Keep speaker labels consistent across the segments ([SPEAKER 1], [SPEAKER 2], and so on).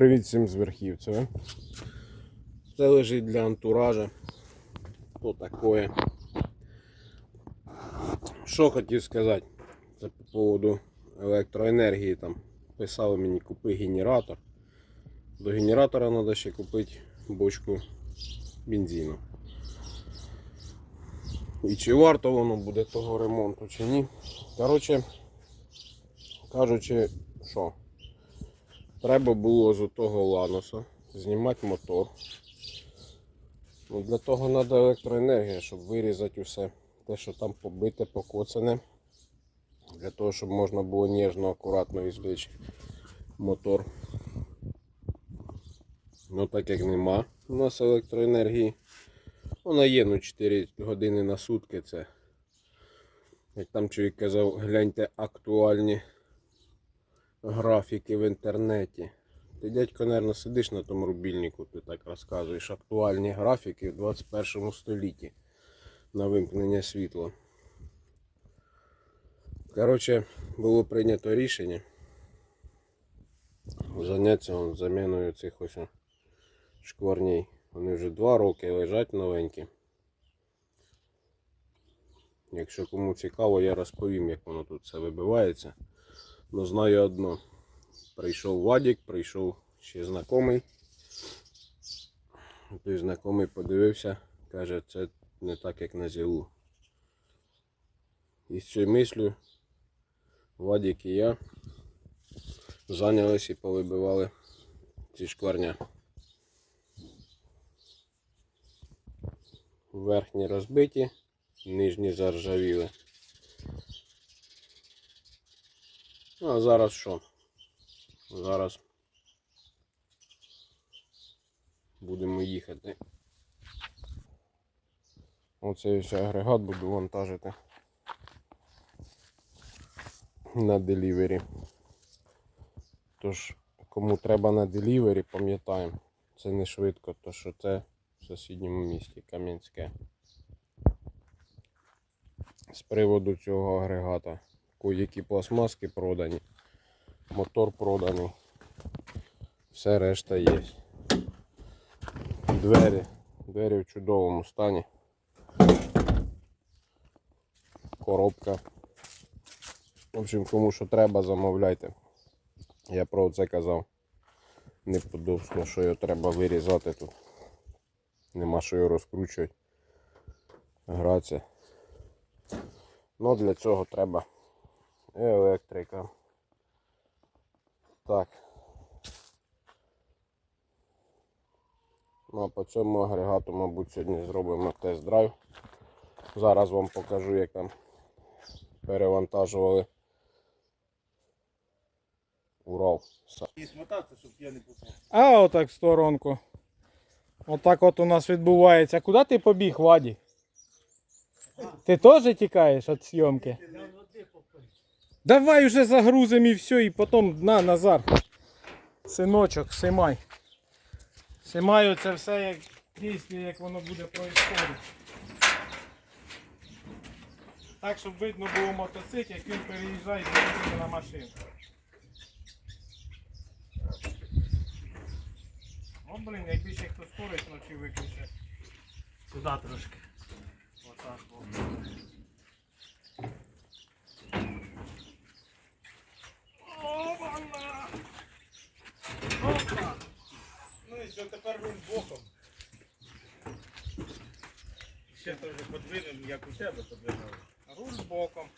[SPEAKER 1] Привіт всім з Верхівцева. Це лежить для антуража. То таке. Що хотів сказати? Це по поводу електроенергії там. Писали мені купи генератор. До генератора треба ще купити бочку бензину. І чи варто воно буде того ремонту, чи ні. Коротше, кажучи, що треба було з того ланоса знімати мотор. Ну, для того треба електроенергія, щоб вирізати усе те, що там побите, покоцане. Для того, щоб можна було ніжно, акуратно ізвлечь мотор. Ну так як нема у нас електроенергії. Вона є, ну 4 години на сутки це. Як там чоловік казав, гляньте актуальні графіки в інтернеті. Ти, дядько, мабуть, сидиш на тому рубільнику, ти так розказуєш актуальні графіки в 21 столітті на вимкнення світла. Коротше, було прийнято рішення зайнятися он, заміною цих ось шкварней. Вони вже два роки лежать новенькі. Якщо кому цікаво, я розповім, як воно тут все вибивається. Ну знаю одно. Прийшов Вадік, прийшов ще знайомий. Той знайомий подивився, каже, це не так, як на ЗІЛу. І з цією мислю Вадік і я зайнялись і повибивали ці шкварня. Верхні розбиті, нижні заржавіли. Ну, а зараз що? Зараз будемо їхати. Оцей ось агрегат буду вантажити на делівері. Тож, кому треба на делівері, пам'ятаємо, це не швидко, то що це в сусідньому місті Кам'янське. З приводу цього агрегата. Які пластмаски продані, мотор проданий, все решта є. Двері, двері в чудовому стані. Коробка. В общем, кому що треба, замовляйте. Я про це казав. Неподобство, що його треба вирізати тут. Нема що його розкручувати. Гратися. Ну для цього треба електрика. Так. Ну а по цьому агрегату, мабуть, сьогодні зробимо тест-драйв. Зараз вам покажу, як там перевантажували Урал.
[SPEAKER 2] А отак в сторонку. Отак от у нас відбувається. Куди ти побіг, Ваді? Ти теж тікаєш від зйомки? Давай вже загрузимо і все, і потім на Назар. Синочок, симай. Симаю це все як дійсно, як воно буде происходити. Так, щоб видно було мотоцикл, як він переїжджає з на машину. О, блін, якби ще хто скорость ночі виключив.
[SPEAKER 3] Сюди трошки.
[SPEAKER 2] Отак. о. Опа-на! Опа!
[SPEAKER 3] Ну і що тепер руль боком. Ще трохи подвинемо, як у тебе подвинули.
[SPEAKER 2] Руль боком.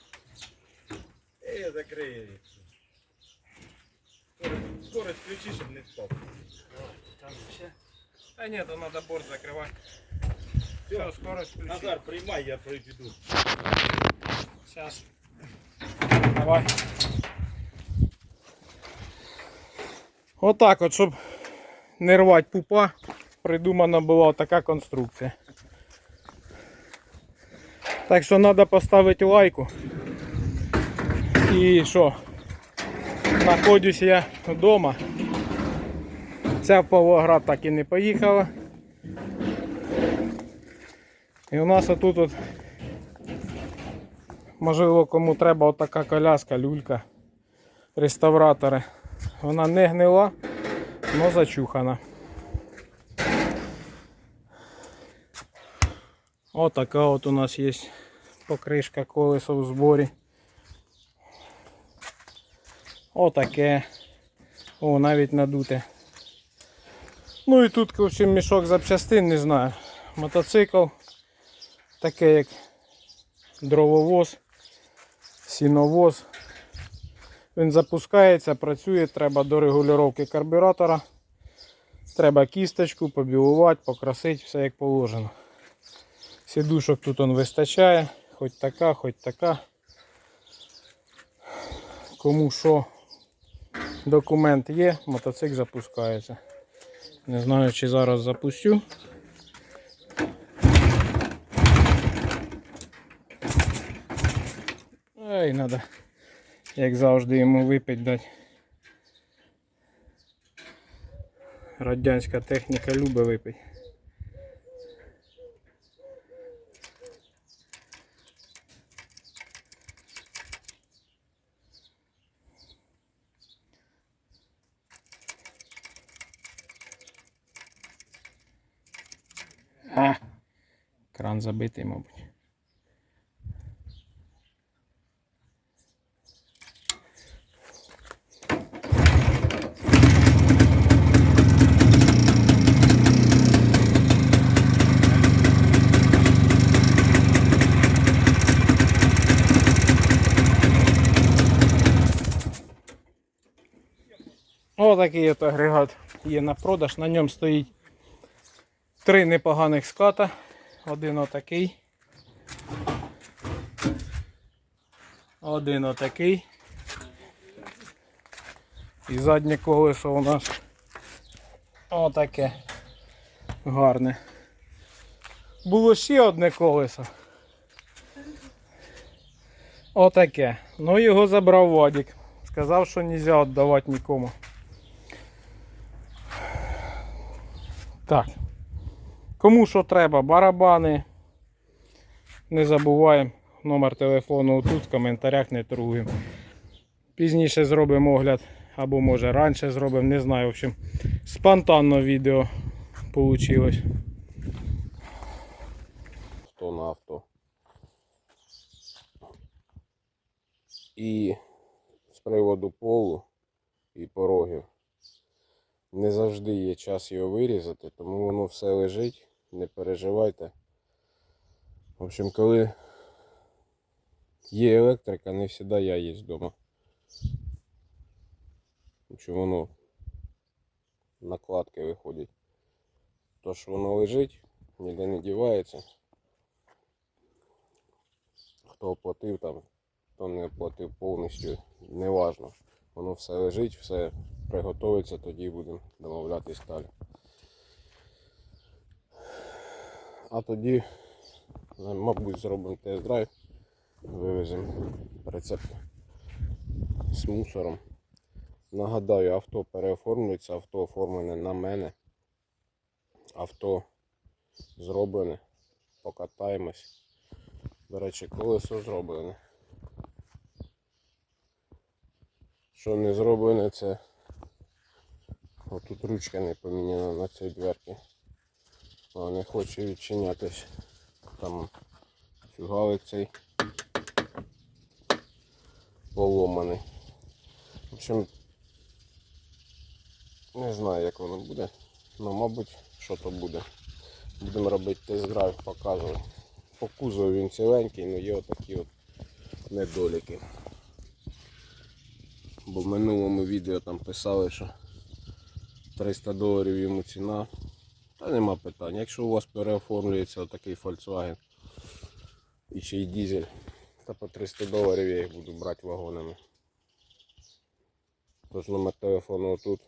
[SPEAKER 3] І я закрию їх. Скорость, скорость включи, щоб не впав.
[SPEAKER 2] Там ще. Та ні, то треба борт закривати. Все,
[SPEAKER 3] Все,
[SPEAKER 2] скорость включи.
[SPEAKER 3] Назар, приймай, я пройду.
[SPEAKER 2] Сейчас. Давай. Отак от, щоб не рвати пупа, придумана була така конструкція. Так що треба поставити лайку. І що? Знаходжусь я вдома. Ця в Павлоград так і не поїхала. І у нас отут от Можливо, кому треба отака коляска, люлька, реставратори. Вона не гнила, но зачухана. Отака от у нас є покришка колеса в зборі. Отаке. О, навіть надуте. Ну і тут в мішок запчастин, не знаю. Мотоцикл. Таке як дрововоз, сіновоз. Він запускається, працює, треба до регулювання карбюратора. Треба кісточку побілувати, покрасити, все як положено. Сідушок тут он вистачає, хоч така, хоч така. Кому що документ є, мотоцикл запускається. Не знаю, чи зараз запустю. Ай, надо, як завжди, йому випить дати. Радянська техніка любить випити. Забитий, мабуть. Отакий от агрегат є на продаж. На ньому стоїть три непоганих ската. Один отакий. Один отакий. І заднє колесо у нас отаке гарне. Було ще одне колесо. Отаке. Ну його забрав Вадик. Сказав, що не можна віддавати нікому. Так. Кому що треба, барабани. Не забуваємо. Номер телефону тут, в коментарях не торгуємо. Пізніше зробимо огляд, або може раніше зробимо, не знаю. В общем, спонтанно відео вийшло.
[SPEAKER 1] авто на авто. І з приводу полу і порогів. Не завжди є час його вирізати, тому воно все лежить, не переживайте. В общем, коли є електрика, не завжди я є вдома. В воно накладки виходять. Тож воно лежить, ніде не дівається. Хто оплатив там, хто не оплатив повністю, неважно. Воно все лежить, все приготується, тоді будемо домовлятись далі. А тоді, мабуть, зробимо тест-драйв, вивеземо рецепт з мусором. Нагадаю, авто переоформлюється, авто оформлене на мене. Авто зроблене. Покатаємось. До речі, колесо зроблене. Що не зроблене, це отут ручка не поміняна на цій дверці. Вона не хоче відчинятись. Там фюгалик цей поломаний. В общем, не знаю як воно буде. Ну, мабуть, що то буде. Будемо робити тест-драйв, показувати. По кузову він ціленький, але є отакі от недоліки. Бо в минулому відео там писали, що 300 доларів йому ціна. Та нема питань. Якщо у вас переоформлюється отакий Volkswagen і ще й дизель, то по 300 доларів я їх буду брати вагонами. Тож номер телефону отут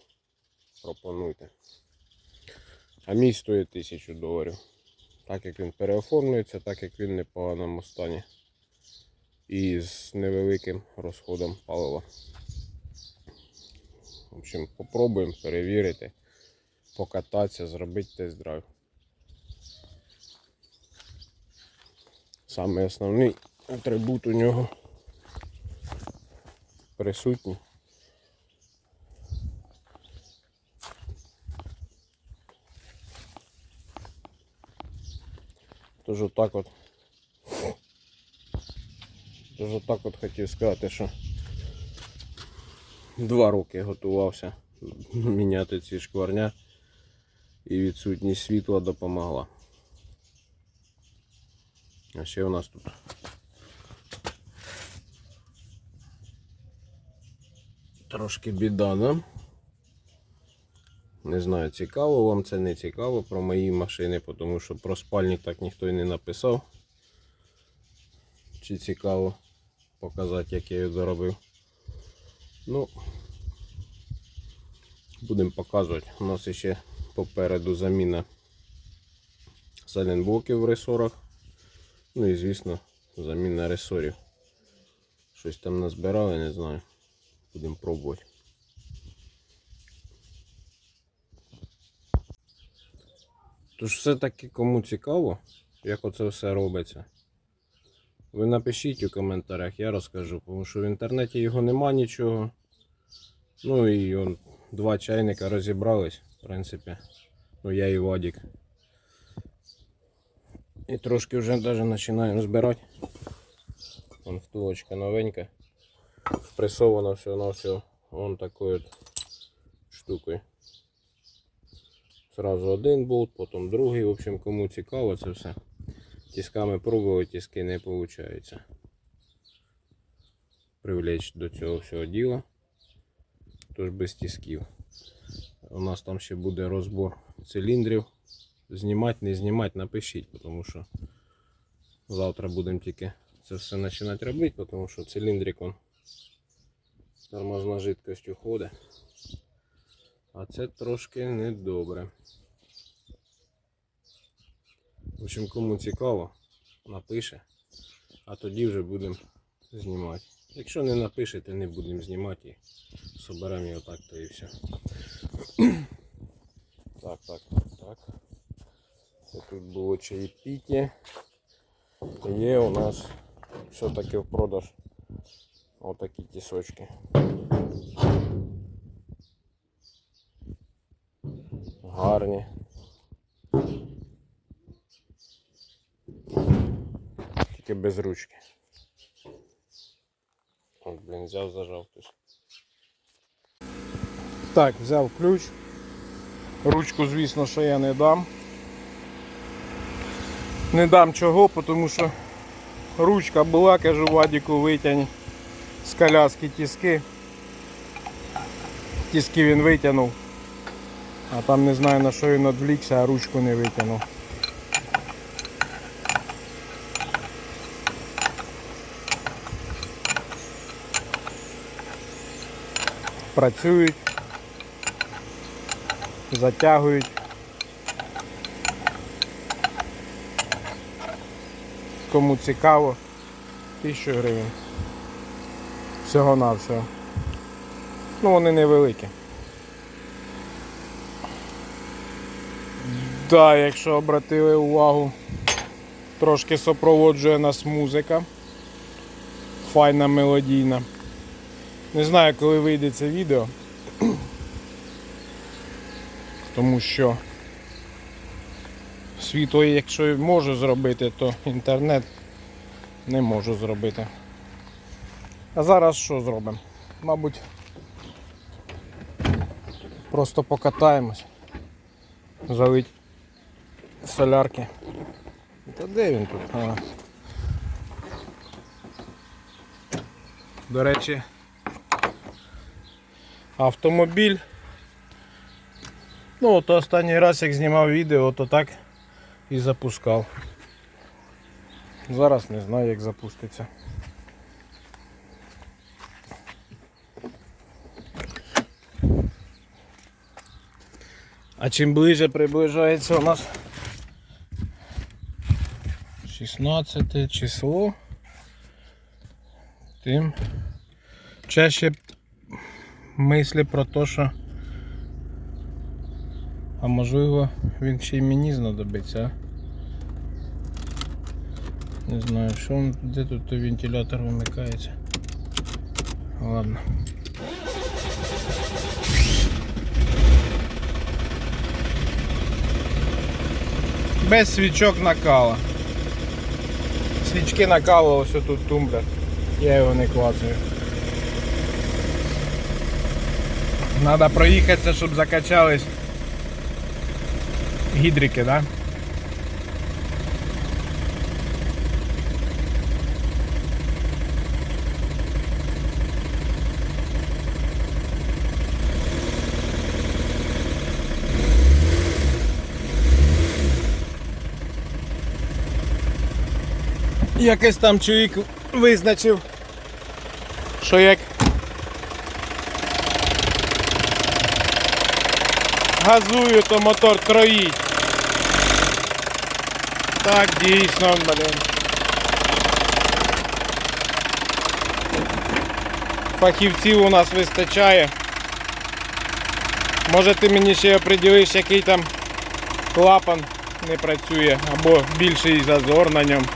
[SPEAKER 1] пропонуйте. А мій стоїть 1000 доларів. Так як він переоформлюється, так як він в непоганому стані. І з невеликим розходом палива. В общем, попробуємо перевірити, покататися, зробити тест-драйв. Саме основний атрибут у нього присутній. Тож отак от Тож отак от хотів сказати, що два роки готувався міняти ці шкварня і відсутність світла допомогла. А ще у нас тут трошки біда, да? Не знаю, цікаво вам це не цікаво про мої машини, тому що про спальник так ніхто і не написав. Чи цікаво показати, як я його доробив. Ну, будемо показувати. У нас ще попереду заміна сайлентблоків в ресорах. Ну і звісно, заміна ресорів. Щось там назбирали, не знаю. Будемо пробувати. Тож все-таки кому цікаво, як оце все робиться. Ви напишіть у коментарях, я розкажу, тому що в інтернеті його нема нічого. Ну і он, два чайника розібрались, в принципі. Ну я і Вадік. І трошки вже навіть починаємо збирати. Вон втулочка новенька. Пресована все на все. Вон такою от штукою. Сразу один болт, потім другий. В общем, кому цікаво це все. Тісками пробував, тіски не виходить. Привлечь до цього всього діла. Тож без тісків. У нас там ще буде розбор циліндрів. Знімати, не знімати, напишіть, тому що завтра будемо тільки це все починати робити, тому що циліндрик он тормозна жидкость уходить. А це трошки недобре. В общем, кому цікаво, напише, а тоді вже будемо знімати. Якщо не напишете, не будемо знімати соберемо його так, то і все. Так, так, так, так. Це тут було чаєпіті. Є у нас все-таки в продаж отакі тісочки. Гарні. Тільки без ручки. От, блін, взяв, зажав хтось.
[SPEAKER 2] Так, взяв ключ. Ручку, звісно, що я не дам. Не дам чого, тому що ручка була, кажу, Вадіку витягни з коляски тіски. Тіски він витягнув. А там не знаю на що він відвлікся, а ручку не витягнув. Працюють, затягують. Кому цікаво, 1000 гривень. Всього на всього. Ну вони невеликі. Да, якщо обратили увагу, трошки супроводжує нас музика. Файна мелодійна. Не знаю, коли вийде це відео. Тому що світло, якщо можу зробити, то інтернет не можу зробити. А зараз що зробимо? Мабуть, просто покатаємось. Залить солярки. Та де він тут? А. До речі, автомобіль. Ну, от останній раз, як знімав відео, то так і запускав. Зараз не знаю, як запуститься. А чим ближе приближається у нас 16 число, тим чаще мислі про те, що а можливо він ще й мені знадобиться. Не знаю, що де тут вентилятор вимикається. Ладно. Без свічок накала. свічки накалувався тут тумблер. Я його не клацаю. Надо проїхатися, щоб закачались гідрики, да? Якийсь там чоловік визначив, що як газую, то мотор троїть. Так, дійсно, блін. Фахівців у нас вистачає. Може ти мені ще оприділиш, який там клапан не працює, або більший зазор на ньому.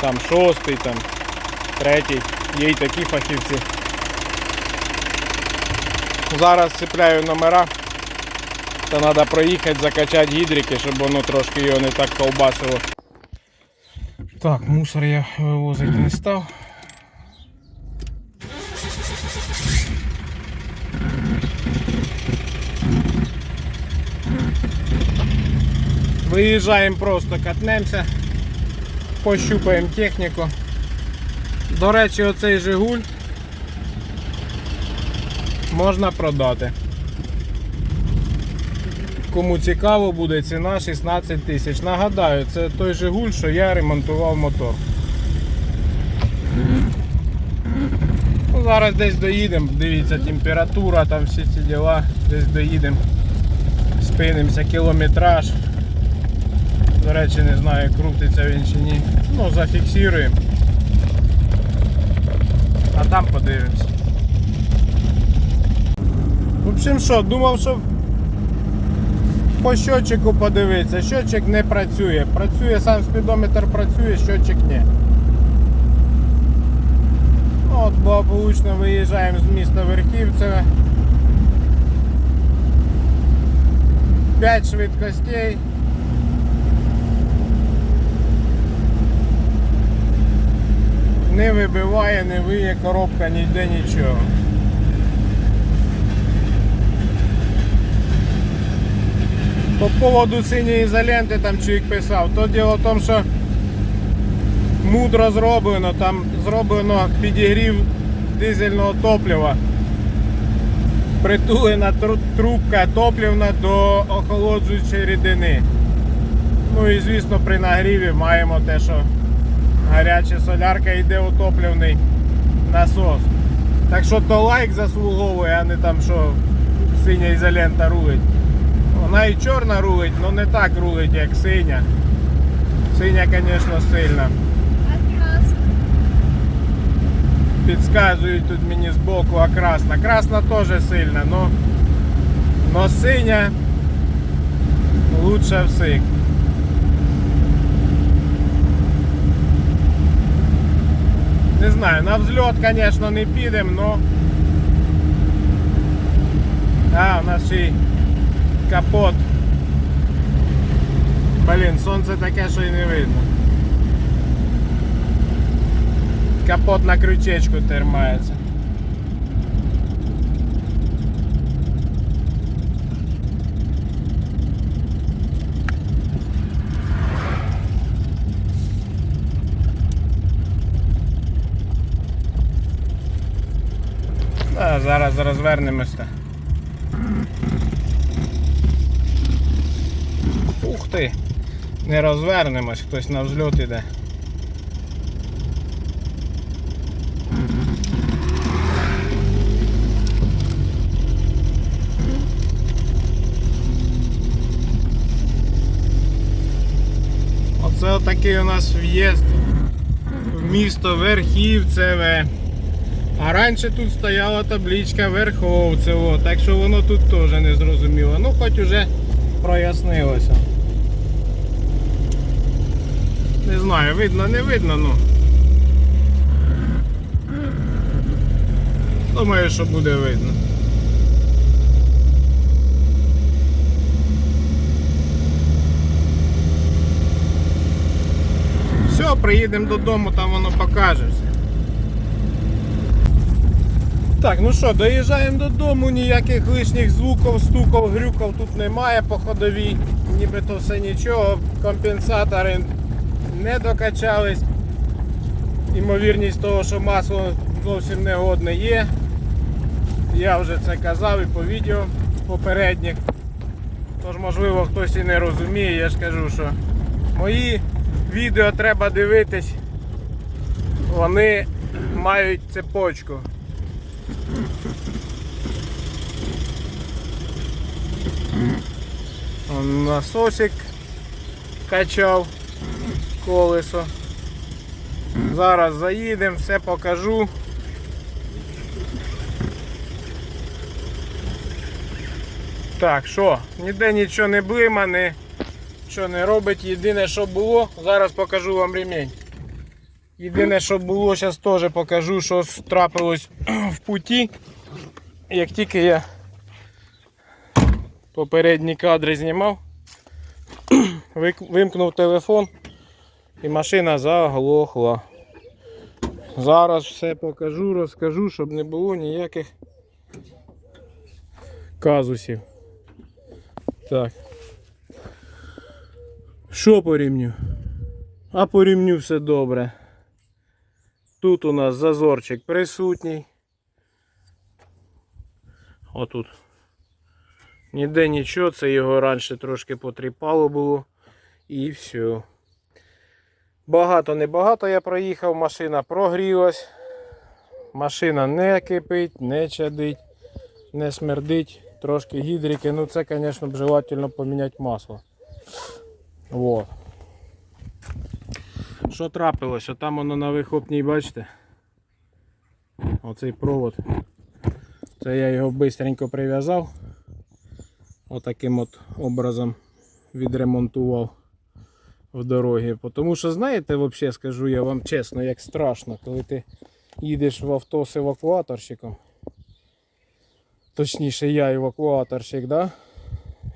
[SPEAKER 2] Там шостий, там третій. Є й такі фахівці. Зараз цепляю номера. Та треба проїхати, закачати гідрики, щоб воно трошки його не так ковбасило. Так, мусор я вивозити не став. Виїжджаємо просто, катнемося, пощупаємо техніку. До речі, оцей Жигуль можна продати. Кому цікаво буде, ціна 16 тисяч. Нагадаю, це той Жигуль, що я ремонтував мотор. Ну, зараз десь доїдемо, дивіться, температура, там всі ці діла, десь доїдемо, спинимося, кілометраж. До речі, не знаю, крутиться він чи ні. Ну, зафіксуємо. А там подивимось. В общем що, думав, що по щотчику подивитися. Щотчик не працює. Працює сам спідометр працює, щотчик ні. Ну, От благополучно виїжджаємо з міста Верхівцеве. 5 швидкостей. Не вибиває, не виє коробка, ніде нічого. По поводу синьої ізоленти там чоловік писав, то діло в тому, що мудро зроблено, там зроблено підігрів дизельного топлива. Притулена трубка топлівна до охолоджуючої рідини. Ну і звісно при нагріві маємо те, що гаряча солярка йде у топливний насос. Так що то лайк заслуговує, а не там що синя ізолента рулить. Вона і чорна рулить, але не так рулить, як синя. Синя, звісно, сильна. Підказують тут мені збоку, а красна. Красна теж сильна, но, но синя лучше всіх. Не знаю, на взльот, звісно, не підемо, но. А, у нас ще й капот. Блін, сонце таке, що й не видно. Капот на крючечку тримається. Зараз розвернемося. Ти! Не розвернемось, хтось на взльот іде. Оце отакий у нас в'їзд в місто Верхівцеве. А раніше тут стояла табличка Верховцево, так що воно тут теж не зрозуміло. Ну хоч уже прояснилося. Не знаю, видно, не видно, ну. Думаю, що буде видно. Все, приїдемо додому, там воно покаже все. Так, ну що, доїжджаємо додому, ніяких лишніх звуків, стуків, грюків тут немає по ходовій, нібито все нічого, компенсатори не докачались. Імовірність того, що масло зовсім негодне є. Я вже це казав і по відео попередніх. Тож, можливо, хтось і не розуміє, я ж кажу, що мої відео треба дивитись, вони мають цепочку. Насосик качав колесо. Зараз заїдемо, все покажу. Так, що, ніде нічого не блима, не, що не робить. Єдине, що було, зараз покажу вам ремінь. Єдине, що було, зараз теж покажу, що трапилось в путі. Як тільки я попередні кадри знімав, вимкнув телефон і машина заглохла. Зараз все покажу, розкажу, щоб не було ніяких казусів. Так. Що по рівню? А по рівню все добре. Тут у нас зазорчик присутній. Отут. Ніде нічого, це його раніше трошки потріпало було. І все. Багато небагато я проїхав, машина прогрілась. Машина не кипить, не чадить, не смердить. Трошки гідрики. Ну це, звісно, б желательно поміняти масло. Вот. Що трапилось? О, там воно на вихлопній, бачите? Оцей провод. Це я його швидко прив'язав. Отаким от образом відремонтував в дорогі. Тому що, знаєте, взагалі скажу я вам чесно, як страшно, коли ти їдеш в авто з евакуаторщиком. Точніше, я евакуаторщик, да?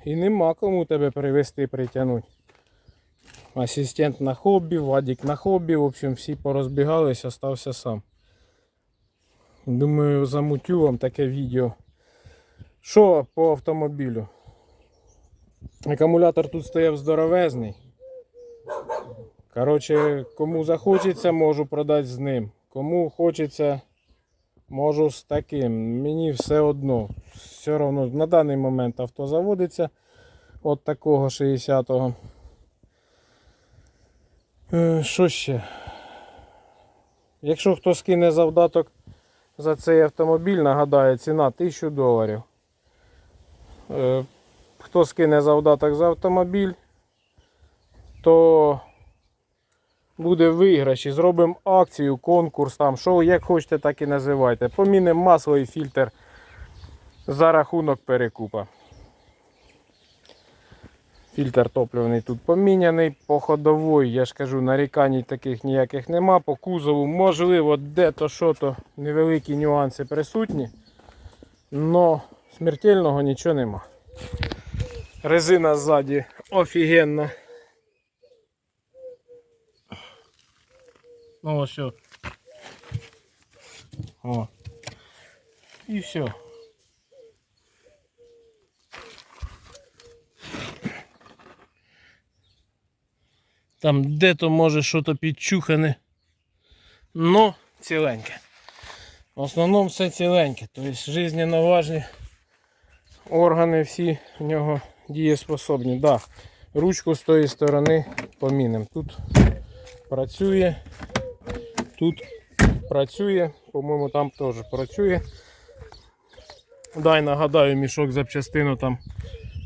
[SPEAKER 2] І нема кому тебе привезти притягнути. Асистент на хобі, Вадик на хобі, в общем, всі порозбігались, остався сам. Думаю, замутю вам таке відео. Що по автомобілю? Акумулятор тут стояв здоровезний. Коротше, кому захочеться, можу продати з ним. Кому хочеться, можу з таким. Мені все одно. Все одно на даний момент авто заводиться от такого 60-го. Е, Що ще? Якщо хто скине завдаток за цей автомобіль, нагадаю, ціна 1000 доларів. Е, Хто скине завдаток за автомобіль, то буде виграш і зробимо акцію, конкурс, там, що як хочете, так і називайте. Помінимо масло і фільтр за рахунок перекупа. Фільтр топливний тут поміняний, по ходовій, я ж кажу, нарікань таких ніяких нема. По кузову, можливо, де-то що-то невеликі нюанси присутні, але смертельного нічого нема. Резина ззаді офігенна. Ну що. О. І все. Там де-то може щось підчухане. Но ціленьке. В основному все ціленьке. Тобто жизненно важні органи всі в нього дієспособні. Да, ручку з тої сторони помінимо. Тут працює, тут працює, по-моєму, там теж працює. Дай нагадаю, мішок запчастину там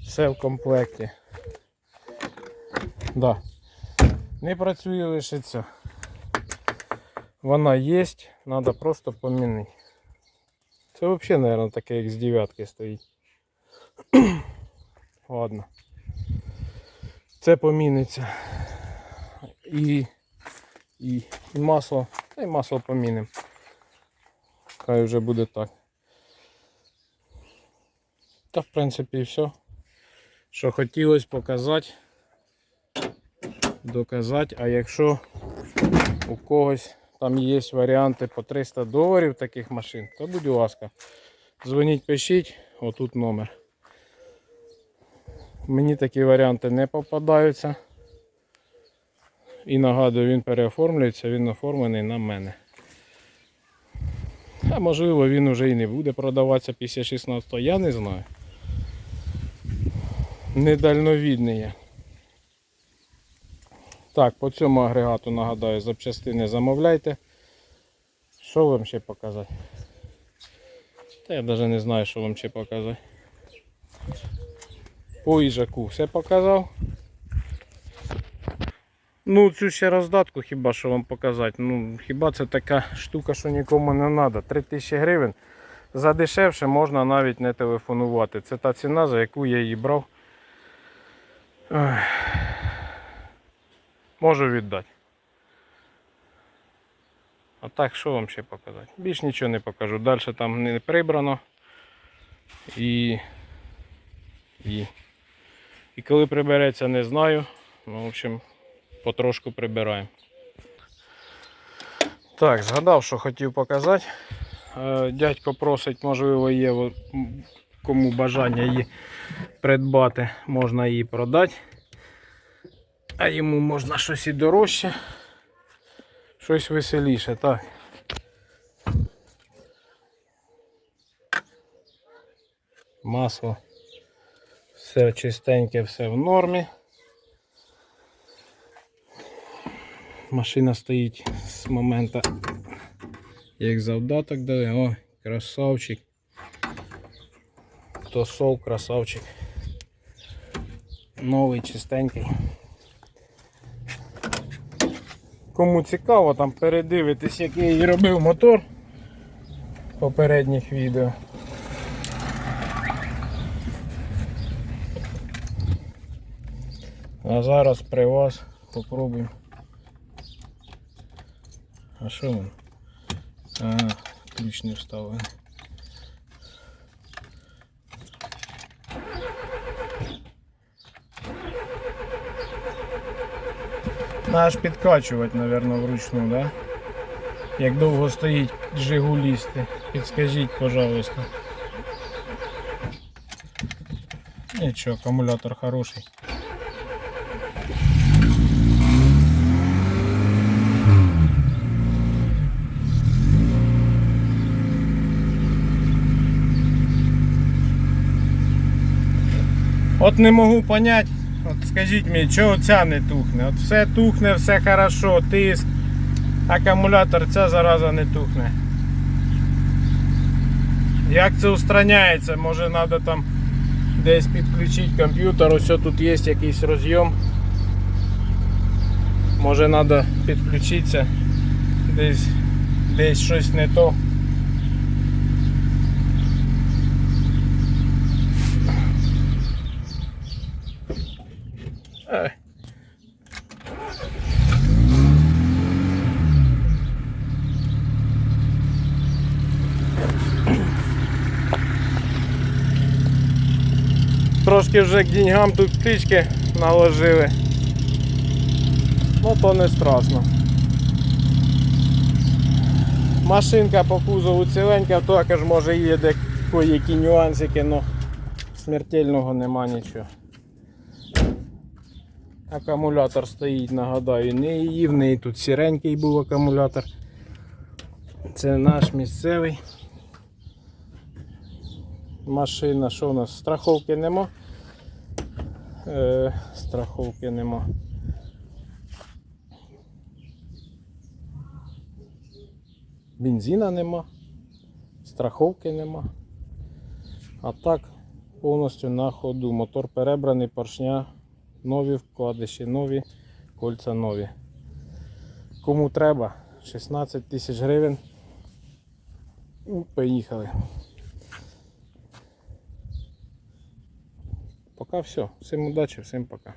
[SPEAKER 2] все в комплекті. Да. Не працює лише. Вона є, треба просто помінити. Це взагалі, мабуть, таке, як з дев'ятки стоїть. Ладно. Це поміниться. І, і, масло. Та й масло помінимо. Хай вже буде так. Та в принципі все. Що хотілося показати, доказати, а якщо у когось там є варіанти по 300 доларів таких машин, то будь ласка, дзвоніть, пишіть, отут номер. Мені такі варіанти не попадаються. І нагадую, він переоформлюється, він оформлений на мене. А можливо він вже і не буде продаватися після 16-го, я не знаю. Недальновідний я. Так, по цьому агрегату нагадаю, запчастини замовляйте. Що вам ще показати? Та я навіть не знаю, що вам ще показати. По їжаку все показав. Ну, цю ще роздатку хіба що вам показати. Ну, хіба це така штука, що нікому не треба. 3000 гривень. За дешевше можна навіть не телефонувати. Це та ціна, за яку я її брав. Можу віддати. А так, що вам ще показати? Більш нічого не покажу. Далі там не прибрано. І. І. І коли прибереться, не знаю. Ну, в общем, потрошку прибираємо. Так, згадав, що хотів показати. Е, Дядько просить, можливо, є кому бажання її придбати, можна її продати. А йому можна щось і дорожче, щось веселіше, так. Масло. Все чистеньке, все в нормі. Машина стоїть з моменту, як завдаток дали. О, красавчик. Тосол, красавчик. Новий, чистенький. Кому цікаво, там передивитись, як я її робив мотор попередніх відео. А зараз при вас попробуємо. А що він? А, ключ не вставлений. Наш підкачувати, мабуть, вручну, да? Як довго стоїть жигулісти. Підскажіть, пожалуйста. Нічого, акумулятор хороший. От не можу понять, от скажіть мені, чого ця не тухне? От все тухне, все хорошо, тиск, акумулятор ця зараза не тухне. Як це устраняється? Може треба там десь підключити комп'ютер, ось тут є якийсь розйом. Може треба підключитися, десь, десь щось не то. Трошки вже к деньгам тут птички наложили. Ну то не страшно. Машинка по кузову ціленька, також може є деякі нюансики, але смертельного нема нічого. Акумулятор стоїть, нагадаю, не її, в неї тут сіренький був акумулятор. Це наш місцевий. Машина, що у нас? Страховки нема. Е, страховки нема. Бензина нема. Страховки нема. А так, повністю на ходу. Мотор перебраний, поршня нові вкладиші, нові, кольця нові. Кому треба, 16 тисяч гривень. Поїхали. Поки все. Всім удачі, всім пока.